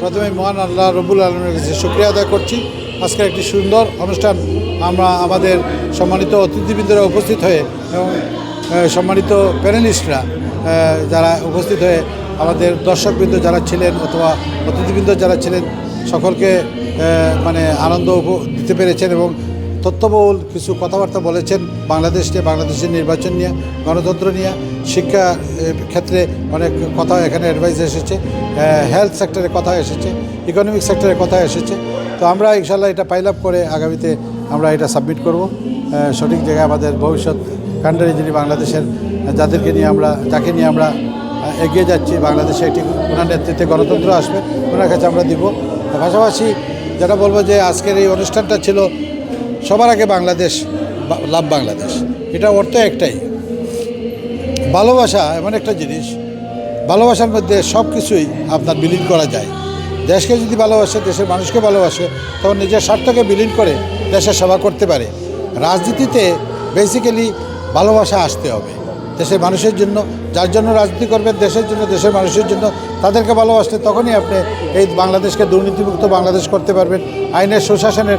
প্রথমে মহান আল্লাহ রবুল আলমের কাছে শুক্রিয়া আদায় করছি। আজকের একটি সুন্দর অনুষ্ঠান আমরা আমাদের সম্মানিত অতিথিবৃন্দরা উপস্থিত হয়ে এবং সম্মানিত প্যানেলিস্টরা যারা উপস্থিত হয়ে আমাদের দর্শকবৃন্দ যারা ছিলেন অথবা অতিথিবৃন্দ যারা ছিলেন, সকলকে মানে আনন্দ দিতে পেরেছেন এবং তথ্যবহুল কিছু কথাবার্তা বলেছেন বাংলাদেশ নিয়ে, বাংলাদেশের নির্বাচন নিয়ে, গণতন্ত্র নিয়ে, শিক্ষা ক্ষেত্রে অনেক কথা এখানে অ্যাডভাইস এসেছে হেলথ সেক্টরে কথা এসেছে ইকোনমিক সেক্টরে কথা এসেছে। তো আমরা ইনশাল্লাহ এটা পাইল আপ করে আগামীতে আমরা এটা সাবমিট করব। সঠিক জায়গায় আমাদের ভবিষ্যৎ কাণ্ডারি যিনি বাংলাদেশের যাদেরকে নিয়ে আমরা, যাকে নিয়ে আমরা এগিয়ে যাচ্ছি, বাংলাদেশে একটি ওনার নেতৃত্বে গণতন্ত্র আসবে, ওনার কাছে আমরা দিব। পাশাপাশি যেটা বলব যে আজকের এই অনুষ্ঠানটা ছিল সবার আগে বাংলাদেশ লাভ বাংলাদেশ। এটা অর্থ একটাই। ভালোবাসা এমন একটা জিনিস, ভালোবাসার মধ্যে সব কিছুই আপনার বিলীন করা যায়। দেশকে যদি ভালোবাসে, দেশের মানুষকে ভালোবাসে, তখন নিজের স্বার্থকে বিলীন করে দেশের সেবা করতে পারে। রাজনীতিতে বেসিক্যালি ভালোবাসা আসতে হবে। দেশের মানুষের জন্য, যার জন্য রাজনীতি করবেন, দেশের জন্য, দেশের মানুষের জন্য, তাদেরকে ভালোবাসলে তখনই আপনি এই বাংলাদেশকে দুর্নীতিমুক্ত বাংলাদেশ করতে পারবেন। আইনের সুশাসনের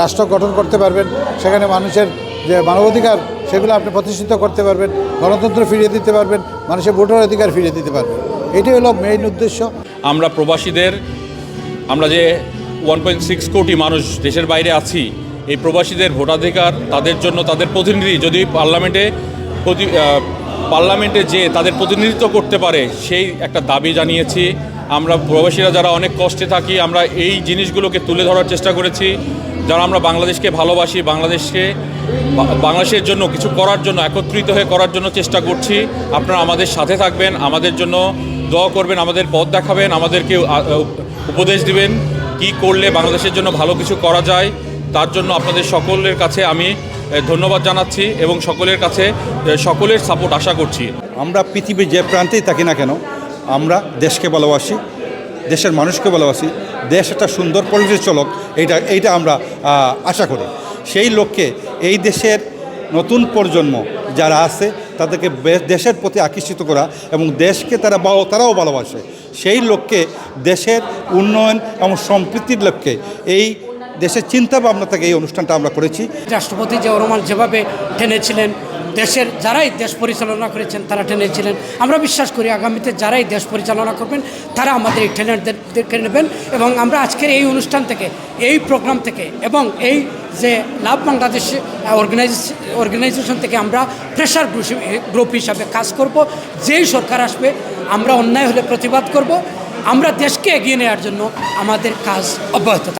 রাষ্ট্র গঠন করতে পারবেন, সেখানে মানুষের যে মানবাধিকার, সেগুলো আপনি প্রতিষ্ঠিত করতে পারবেন, গণতন্ত্র ফিরিয়ে দিতে পারবেন, মানুষের ভোটার অধিকার ফিরিয়ে দিতে পারবেন। এটাই হলো মেইন উদ্দেশ্য। আমরা প্রবাসীদের, আমরা যে ওয়ান পয়েন্ট সিক্স কোটি মানুষ দেশের বাইরে আছি, এই প্রবাসীদের ভোটাধিকার তাদের জন্য তাদের প্রতিনিধি, যদি পার্লামেন্টে প্রতি পার্লামেন্টে যে তাদের প্রতিনিধিত্ব করতে পারে, সেই একটা দাবি জানিয়েছি। আমরা প্রবাসীরা যারা অনেক কষ্টে থাকি, আমরা এই জিনিসগুলোকে তুলে ধরার চেষ্টা করেছি। যারা আমরা বাংলাদেশকে ভালোবাসি, বাংলাদেশকে বাংলাদেশের জন্য, কিছু করার জন্য, একত্রিত হয়ে করার জন্য চেষ্টা করছি। আপনারা আমাদের সাথে থাকবেন, আমাদের জন্য দোয়া করবেন, আমাদের পথ দেখাবেন, আমাদেরকে উপদেশ দিবেন কি করলে বাংলাদেশের জন্য ভালো কিছু করা যায়। তার জন্য আপনাদের সকলের কাছে আমি ধন্যবাদ জানাচ্ছি এবং সকলের কাছে সকলের সাপোর্ট আশা করছি। আমরা পৃথিবীর যে প্রান্তেই থাকি না কেন, আমরা দেশকে ভালোবাসি, দেশের মানুষকে ভালোবাসি দেশ একটা সুন্দর পরিবেশ চলক এইটা এইটা আমরা আশা করি। সেই লক্ষ্যে এই দেশের নতুন প্রজন্ম যারা আছে, তাদেরকে দেশের প্রতি আকর্ষিত করা এবং দেশকে তারা বা- তারাও ভালোবাসে, সেই লক্ষ্যে দেশের উন্নয়ন এবং সম্প্রীতির লক্ষ্যে এই দেশের চিন্তা ভাবনা থেকে এই অনুষ্ঠানটা আমরা করেছি। রাষ্ট্রপতি জিয়াউর রহমান যেভাবে টেনেছিলেন দেশের যারাই দেশ পরিচালনা করেছেন, তারা টেনেছিলেন আমরা বিশ্বাস করি আগামীতে যারাই দেশ পরিচালনা করবেন, তারা আমাদের এই টেনারদেরকে নেবেন এবং আমরা আজকের এই অনুষ্ঠান থেকে, এই প্রোগ্রাম থেকে এবং এই যে লাভ বাংলাদেশ অর্গানাইজ অর্গানাইজেশন থেকে আমরা প্রেশার গ্রুপ হিসাবে কাজ করব, যেই সরকার আসবে, আমরা অন্যায় হলে প্রতিবাদ করব, আমরা দেশকে এগিয়ে নেওয়ার জন্য আমাদের কাজ অব্যাহত।